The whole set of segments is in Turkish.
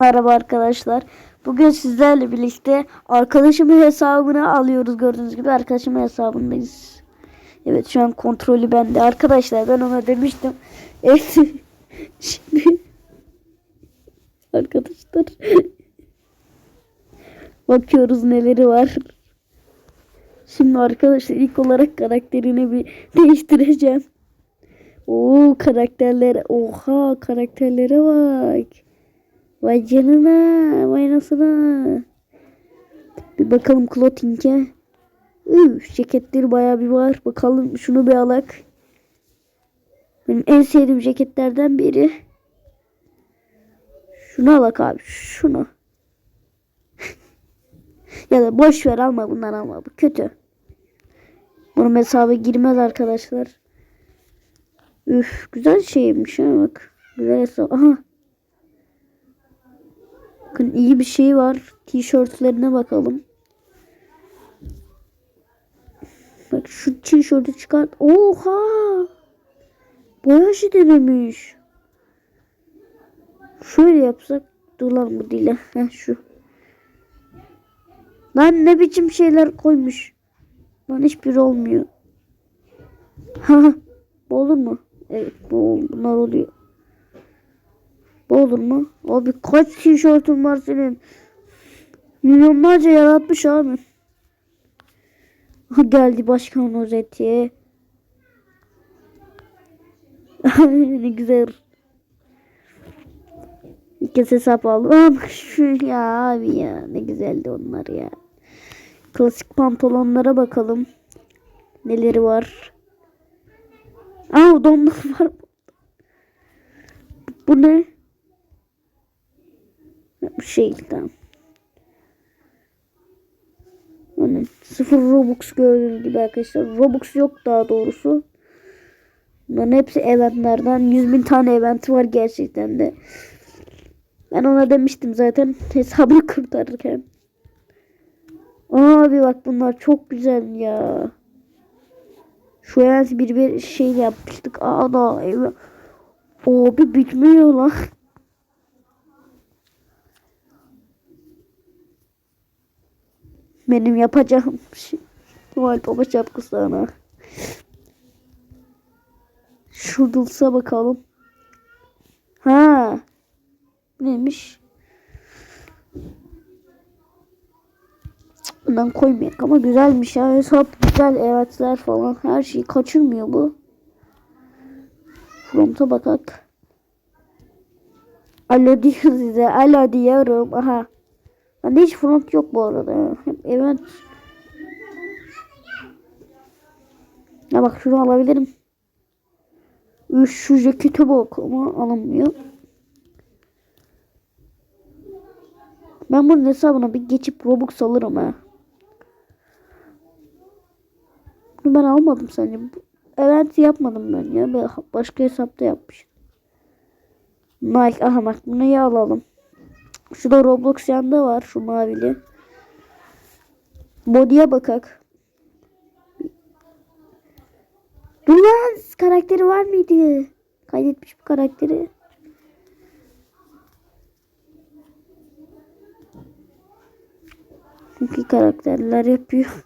Merhaba arkadaşlar. Bugün sizlerle birlikte arkadaşımın hesabını alıyoruz. Gördüğünüz gibi arkadaşımın hesabındayız. Evet şu an kontrolü bende. Arkadaşlar ben ona demiştim. Evet. Şimdi arkadaşlar bakıyoruz neleri var. Şimdi arkadaşlar ilk olarak karakterini bir değiştireceğim. Oo karakterler. Oha karakterlere bak. Vay canına. Vay nasına. Bir bakalım clothing'e. Üf, ceketleri baya bir var. Bakalım şunu bir alak. Benim en sevdiğim ceketlerden biri. Şunu alak abi. Şunu. ya da boş ver alma bundan alma. Bu kötü. Bunun hesaba girmez arkadaşlar. Üf güzel şeymiş ha bak. Güzel hesap. Aha. Bakın iyi bir şey var. Tişörtlerine bakalım. Bak şu tişörtü çıkart. Oha! Boyajı denemiş. Şöyle yapsak. Dur lan bu dile. Şu. Lan ne biçim şeyler koymuş. Lan hiçbir olmuyor. Ha, olur mu? Evet bu bunlar oluyor. Olur mu? Abi kaç tişörtün var senin? Milyonlarca yaratmış abi. Geldi başkan rozeti. ne güzel. İlk kez hesap aldım. Ama şu ya abi ya ne güzeldi onlar ya. Klasik pantolonlara bakalım. Neleri var? Aa donluk var. Bu ne? Bu tamam. Yani sıfır Robux gördüğünüz gibi arkadaşlar. Robux yok daha doğrusu. Bunların hepsi eventlerden. 100 bin tane eventi var gerçekten de. Ben ona demiştim zaten hesabını kurtarırken. Abi bak bunlar çok güzel ya. Şu event bir bir şey yapmıştık. Aa da ev. Abi bitmiyor lan. Benim yapacağım şey. Noel Baba şapkası ana. Şurdulsa bakalım. Ha. Neymiş? Bundan koymayak ama güzelmiş ya. Hesap güzel evetler falan. Her şeyi kaçırmıyor bu. Front'a bakak. Alo diyor size. Alo diyorum. Aha. Bende hiç front yok bu arada. Evet. Ya bak şunu alabilirim. Şu cekete bak ama alınmıyor. Ben bunun hesabına bir geçip Robux alırım ha. Bunu ben almadım sence. Evet yapmadım ben ya. Başka hesapta yapmışım. Nike. Aha bak bunu ya alalım. Şurada Roblox yanında var. Şu mavili. Body'ye bakak. Dur karakteri var mıydı? Kaydetmiş bir karakteri. Çünkü karakterler yapıyor.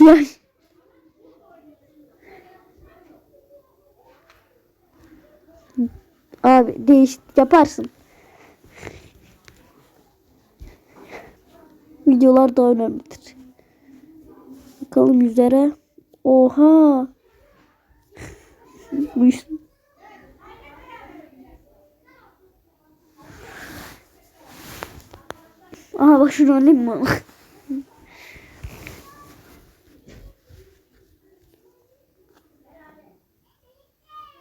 ya. Abi değiş yaparsın. Videolar daha önemlidir. Bakalım yüzlere. Oha. Aha bak şunu alayım mı?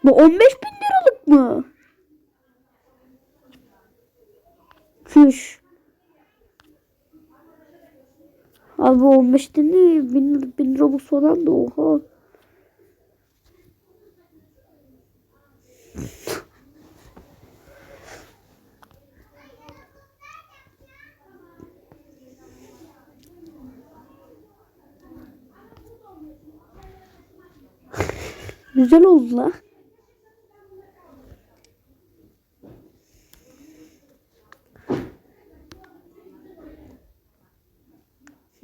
Bu 15 bin liralık mı? Füş. Abi 15 değil. 1000, 1000 Robux falan da oha. Güzel oldu la.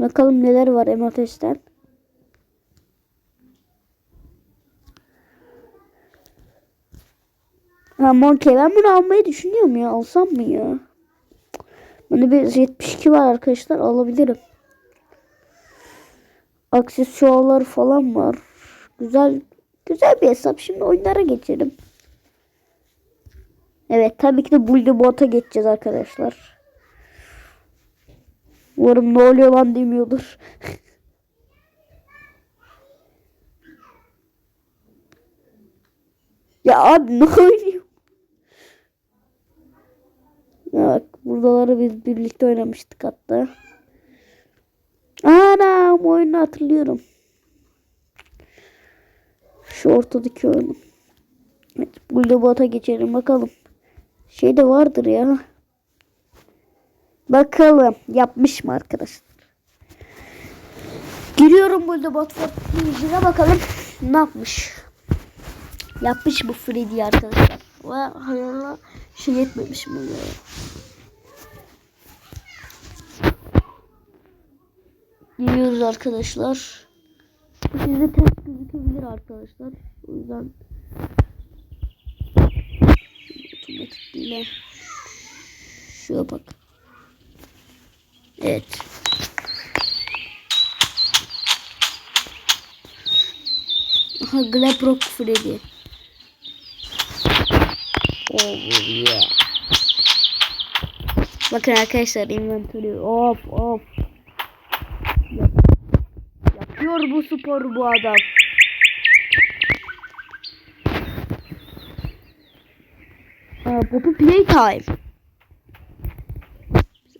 Bakalım neler var Emateş'ten. Ha Monkey ben bunu almayı düşünüyorum ya. Alsam mı ya? Bende bir 72 var arkadaşlar. Alabilirim. Aksesuarlar falan var. Güzel güzel bir hesap. Şimdi oyunlara geçelim. Evet tabii ki de Bully Bot'a geçeceğiz arkadaşlar. Umarım ne oluyor lan demiyordur. ya abi ne oynuyor? Bak buradaları biz birlikte oynamıştık hatta. Anam oyunu hatırlıyorum. Şu ortadaki oyunu. Evet, Bully Bot'a geçelim bakalım. Şey de vardır ya. Bakalım yapmış mı arkadaşlar? Giriyorum burada Botford yüzüne bakalım ne yapmış. Yapmış bu Freddy arkadaşlar. Ve hayırlı şey etmemiş mi ya? Giriyoruz arkadaşlar. Bu sizde ters gözükebilir arkadaşlar. O yüzden otomatik değil. Şuna bak. Evet. Aha Glaprock Freddy. Oh yeah. Bakın arkadaşlar inventory of of. Yap. Yapıyor bu spor bu adam. Aa, Poppy Playtime.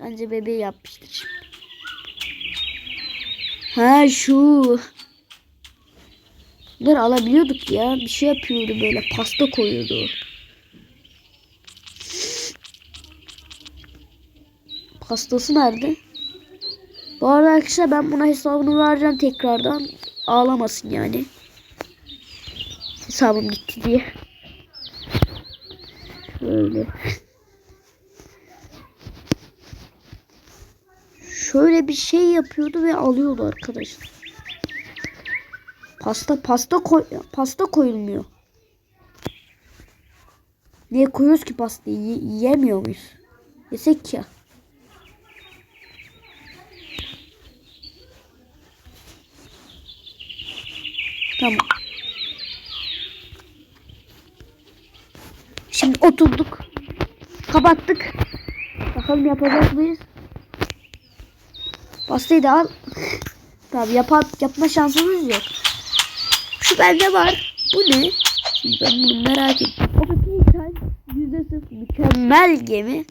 Bence bebeği yapmıştır. Ha şu. Bunları alabiliyorduk ya. Bir şey yapıyordu böyle. Pasta koyuyordu. Pastası nerede? Bu arada arkadaşlar ben buna hesabını vereceğim tekrardan. Ağlamasın yani. Hesabım gitti diye. Şöyle. Şöyle bir şey yapıyordu ve alıyordu arkadaşlar. Pasta pasta koy pasta koyulmuyor. Niye koyuyoruz ki pastayı? Yiyemiyor muyuz? Yesek ya. Tamam. Şimdi oturduk. Kapattık. Bakalım yapacak mıyız? Pastayı da al. Tamam yapa, yapma şansımız yok. Şu bende var. Bu ne? Şimdi ben bunu merak ettim. O Playtime yüzde sıfır mükemmel gemi.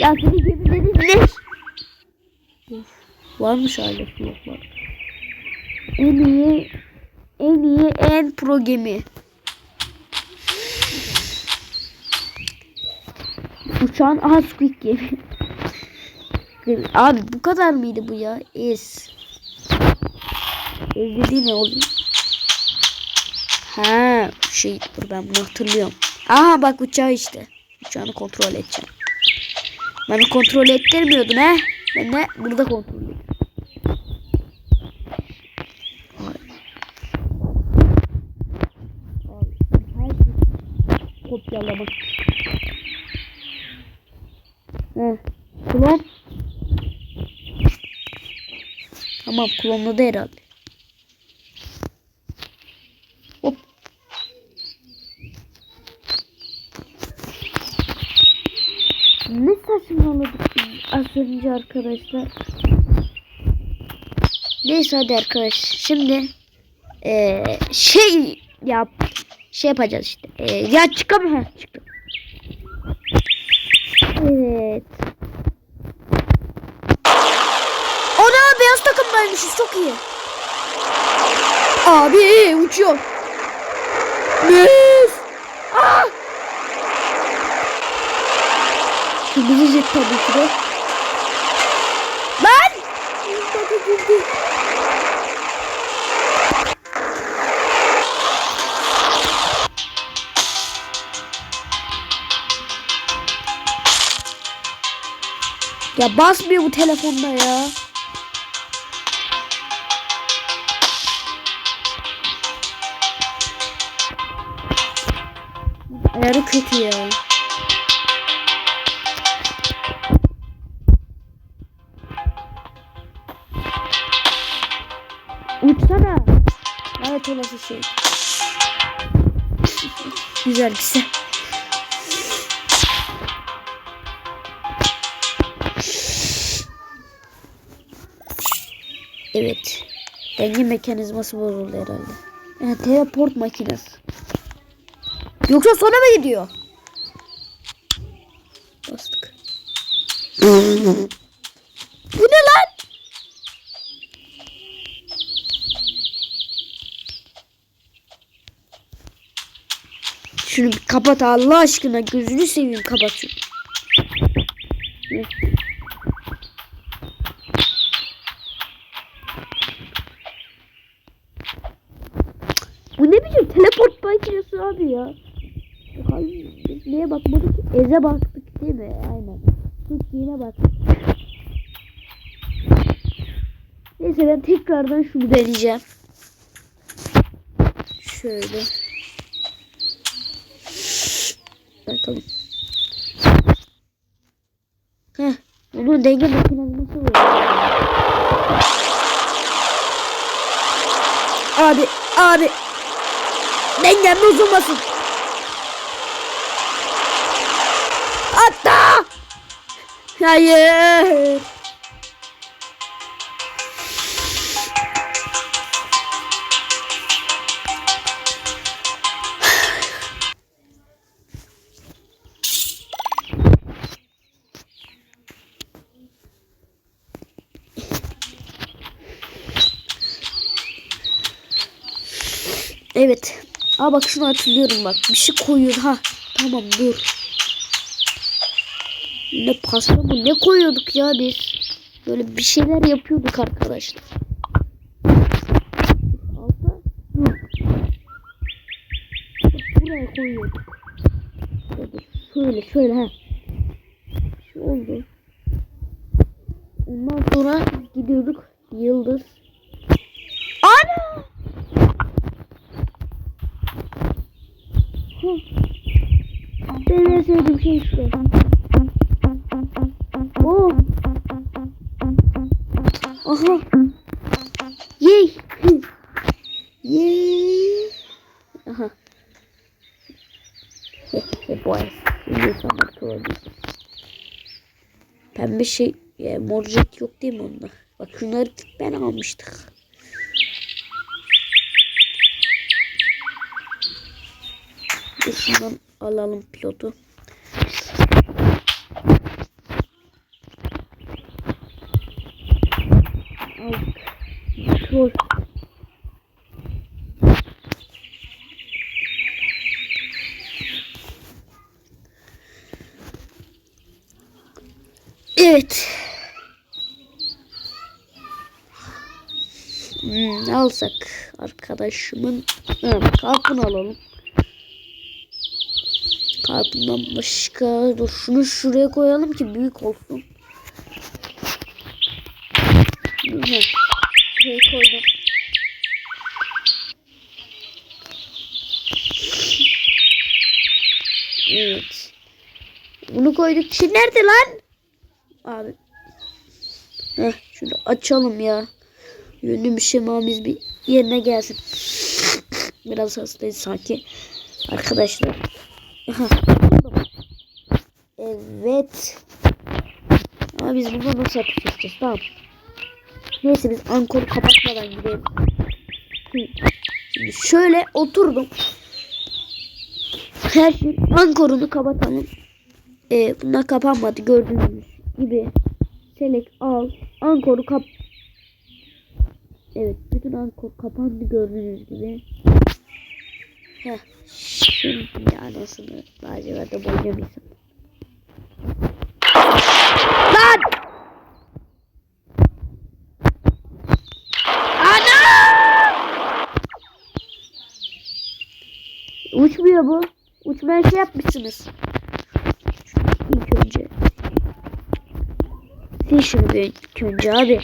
Ya seni gemilerin ne? Of, varmış hala floplar. En iyi en iyi en pro gemi. Uçağın aha Squid Game. Abi bu kadar mıydı bu ya? Es. Ez dediği ne oluyor? Ha şey dur ben bunu hatırlıyorum. Aha bak uçağı işte. Uçağını kontrol edeceğim. Beni kontrol ettirmiyordun he. Ben de burada kontrol ediyorum. Abi. Abi her şey kopyalamak. He. Klon. Tamam klonladı herhalde. Hop. Ne saçmaladık biz az önce arkadaşlar. Neyse hadi arkadaş. Şimdi eee şey yap şey yapacağız işte. Eee ya çıkamıyor çıktı. Evet. Ana takımdaymışız çok iyi. Abi uçuyor. Aa! Kırmızı jet tabii ki de. Girdi. Ya basmıyor bu telefonda ya. 100 elbise. Evet. Denge mekanizması bozuldu herhalde. Yani teleport makinesi. Yoksa sona mı gidiyor? Bastık. kapat Allah aşkına gözünü seveyim kapat. Bu ne biçim teleport makinesi abi ya. Biz neye bakmadık? Eze baktık değil mi? Aynen. Tut yine baktık. Neyse ben tekrardan şunu deneyeceğim. Şöyle. Bakalım. Heh. Bunun denge mekanizması var. Abi, abi. Dengem bozulmasın. Hatta. Hayır. Evet. Aa bak şunu hatırlıyorum bak. Bir şey koyuyor ha. Tamam dur. Ne pasta bu ne koyuyorduk ya biz. Böyle bir şeyler yapıyorduk arkadaşlar. Alta. Dur. Buraya koyuyorduk. Şöyle, şöyle ha. Şu oldu. Pembe şey, ya, mor jet yok değil mi onda? Bak şunları ben almıştık. Şundan alalım pilotu. Evet. Hmm, alsak arkadaşımın evet, kartını alalım. Kartından başka dur şunu şuraya koyalım ki büyük olsun. Şuraya koydum. Evet. Bunu koyduk. Şimdi nerede lan? Abi. Heh, şunu açalım ya. Yönlü bir şemamiz bir yerine gelsin. Biraz hastayız sanki. Arkadaşlar. Evet. Ama biz bunu nasıl atış yapacağız? Tamam. Neyse biz ankoru kapatmadan gidelim. Şimdi şöyle oturdum. Her şey ankorunu kapatalım. Ee, bunlar kapanmadı gördüğünüz gibi. Selek al. Ankoru kap. Evet bütün ankor kapandı gördüğünüz gibi. Heh. Şimdi anasını laciverde boyamışsın. Lan! Ana! Uçmuyor bu. Uçmaya şey yapmışsınız. Sil şunu ilk önce abi.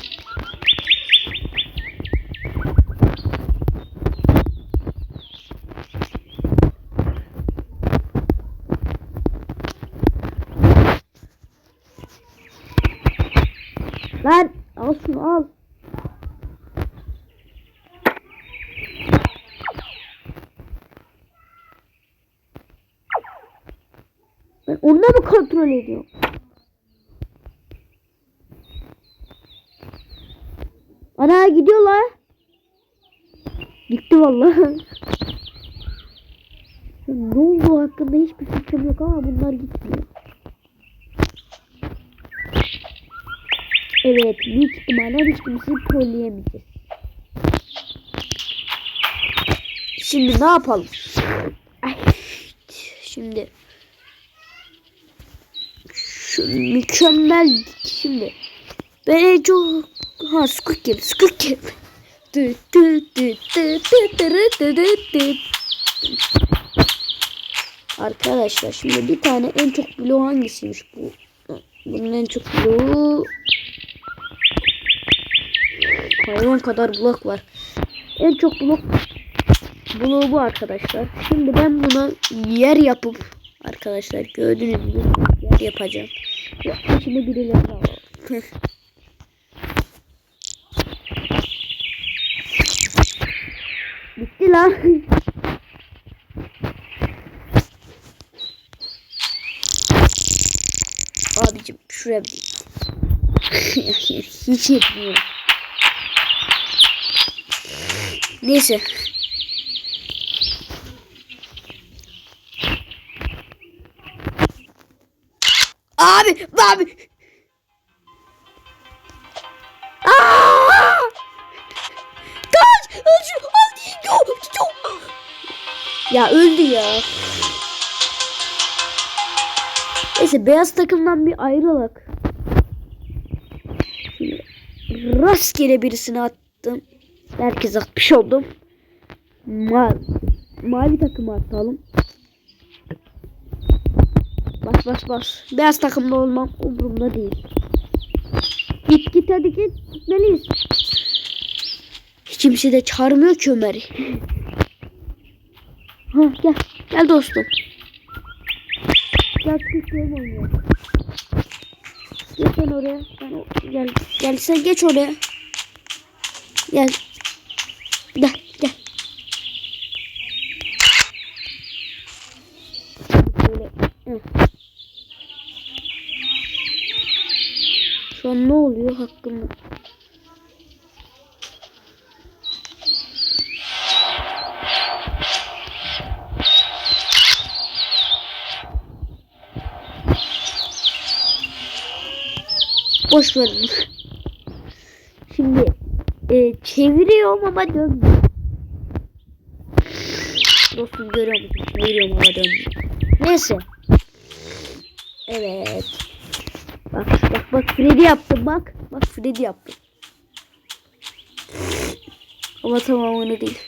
Lan al şunu al. Ben onunla mı kontrol ediyorum? Ana gidiyor la. Gitti vallahi. ne oldu hakkında hiçbir fikrim yok ama bunlar gitmiyor. Evet, büyük ihtimalle hiç kimseyi trolleyemeyeceğiz. Şimdi ne yapalım? Ay, şimdi şu mükemmel şimdi ben en çok ha Squid Game Squid Game Arkadaşlar şimdi bir tane en çok bloğu hangisiymiş bu? Bunun en çok bloğu hayvan kadar blok var. En çok blok bloğu bu arkadaşlar. Şimdi ben buna yer yapıp arkadaşlar gördüğünüz gibi yer yapacağım. Ve içine birileri alalım. lan. Abicim şuraya bir Hiç yetmiyor. Neyse. Abi, abi. Ya öldü ya. Neyse beyaz takımdan bir ayrılak. Rastgele birisini attım. Herkes atmış oldum. Mavi, mavi takımı atalım. Bas bas bas. Beyaz takımda olmam umurumda değil. Git git hadi git. Gitmeliyiz. Kimse de çağırmıyor ki Ömer'i. Ha gel. Gel dostum. Gel kutlayalım oynuyor. Geç sen oraya. Ben o, gel. Gel sen geç oraya. Gel. Gel gel. Böyle. hı. Şu an ne oluyor hakkında? Boş verin. Şimdi e, çeviriyorum ama dönmüyor. Dostum görüyor musun? Çeviriyorum ama dönmüyor. Neyse. Evet. Bak bak bak Freddy yaptım bak. Bak Freddy yaptım. Ama tamamını değil.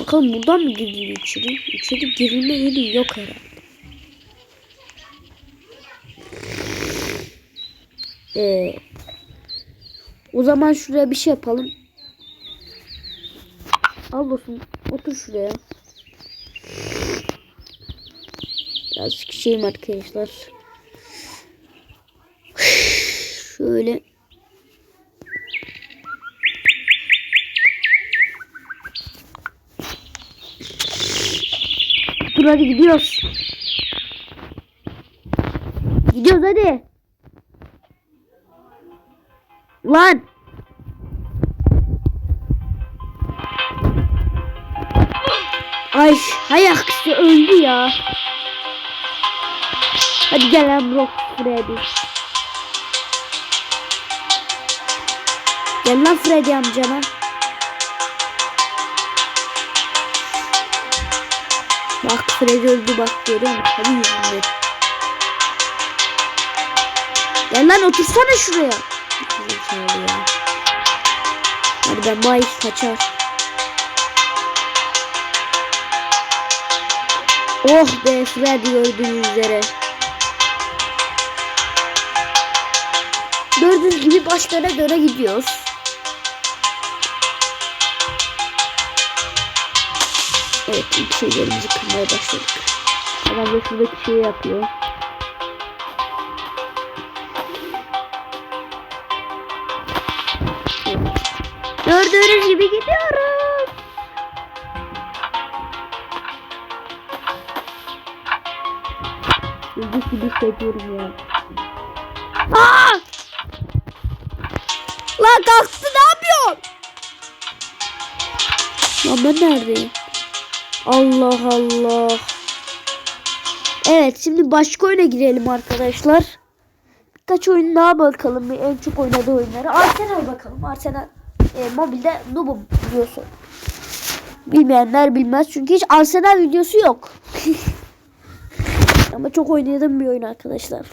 Bakalım buradan mı giriliyor içeri? İçeri girilme yeri yok herhalde. Ee, o zaman şuraya bir şey yapalım. Al dostum. Otur şuraya. Birazcık şeyim arkadaşlar. Şöyle. Dur hadi gidiyoruz. Gidiyoruz hadi. Lan. Ay hay aksi öldü ya. Hadi gel lan Brock Freddy. Gel lan Freddy amcama. Bak Freddy öldü bak görüyor musun? Hadi yüzünde. Gel lan otursana şuraya çizim şey. Hadi ben bay kaçar. Oh be Freddy gördüğünüz üzere. Gördüğünüz gibi başlara göre gidiyoruz. Evet ilk şeylerimizi kırmaya başladık. Adam da şuradaki şeyi yapıyor. Gördüğünüz gibi gidiyorum. Öldük gibi hissediyorum ya. Aa! Lan kalktı ne yapıyorsun? Lan ben neredeyim? Allah Allah. Evet şimdi başka oyuna girelim arkadaşlar. Birkaç oyun daha bakalım. Bir En çok oynadığı oyunları. Arsenal bakalım. Arsenal e, mobilde noobum biliyorsun. Bilmeyenler bilmez. Çünkü hiç Arsenal videosu yok. Ama çok oynadığım bir oyun arkadaşlar.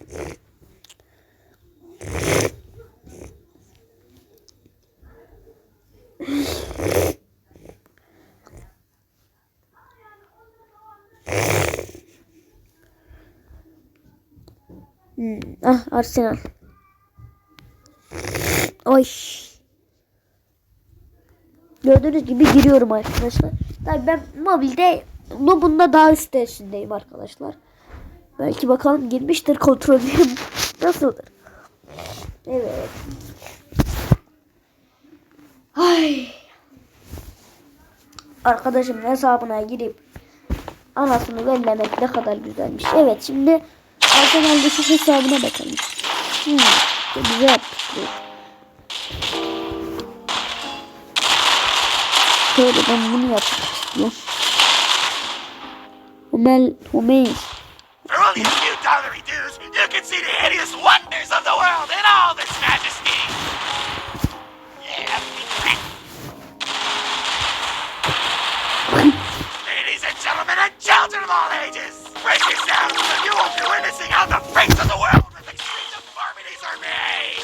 Hmm, Ah Arsenal. Oy. Gördüğünüz gibi giriyorum arkadaşlar. Tabii ben mobilde Nobun'da daha üstesindeyim arkadaşlar. Belki bakalım girmiştir kontrol edeyim. Nasıldır? Evet. Ay. Arkadaşımın hesabına girip anasını bellemek ne kadar güzelmiş. Evet şimdi Arsenal'deki hesabına bakalım. Hmm, güzel yapmışlar. Şöyle ben bunu yapmak istiyorum. Homel, Homel. For only a few dollary dues, you can see the hideous wonders of the world in all its majesty. Yeah. Ladies and gentlemen and children of all ages, brace yourselves, for you will be witnessing how the freaks of the world with extreme deformities are made.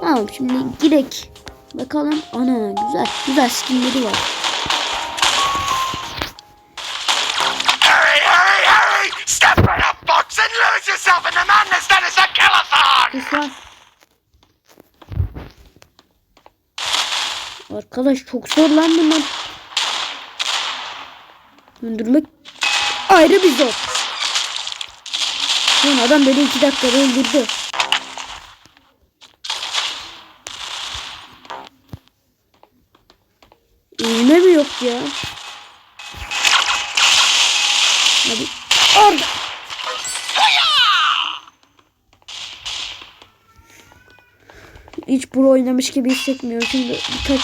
Tamam şimdi girek. Bakalım. Ana güzel. Güzel skinleri var. Güzel. Arkadaş çok zor lan bunlar. Öldürmek ayrı bir zor. Lan adam beni iki dakikada öldürdü. Ya? Hadi. Orada. Hiç pro oynamış gibi hissetmiyorum. Şimdi birkaç...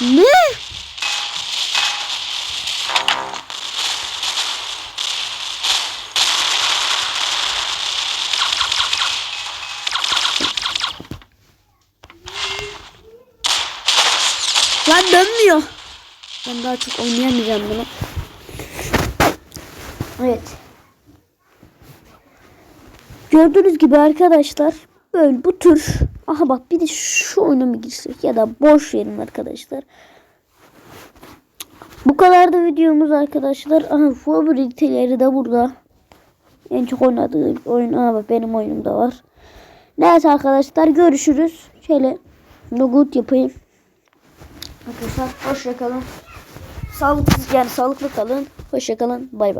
Ne? Lan dönmüyor. Ben daha çok oynayamayacağım bunu. Evet. Gördüğünüz gibi arkadaşlar böyle bu tür aha bak bir de şu oyuna mı girsek ya da boş verin arkadaşlar. Bu kadar da videomuz arkadaşlar. Aha favoriteleri de burada. En çok oynadığı oyun aha bak benim oyunumda var. Neyse arkadaşlar görüşürüz. Şöyle logout yapayım. Arkadaşlar hoşça kalın. Sağlıklı yani sağlıklı kalın. Hoşça kalın. Bay bay.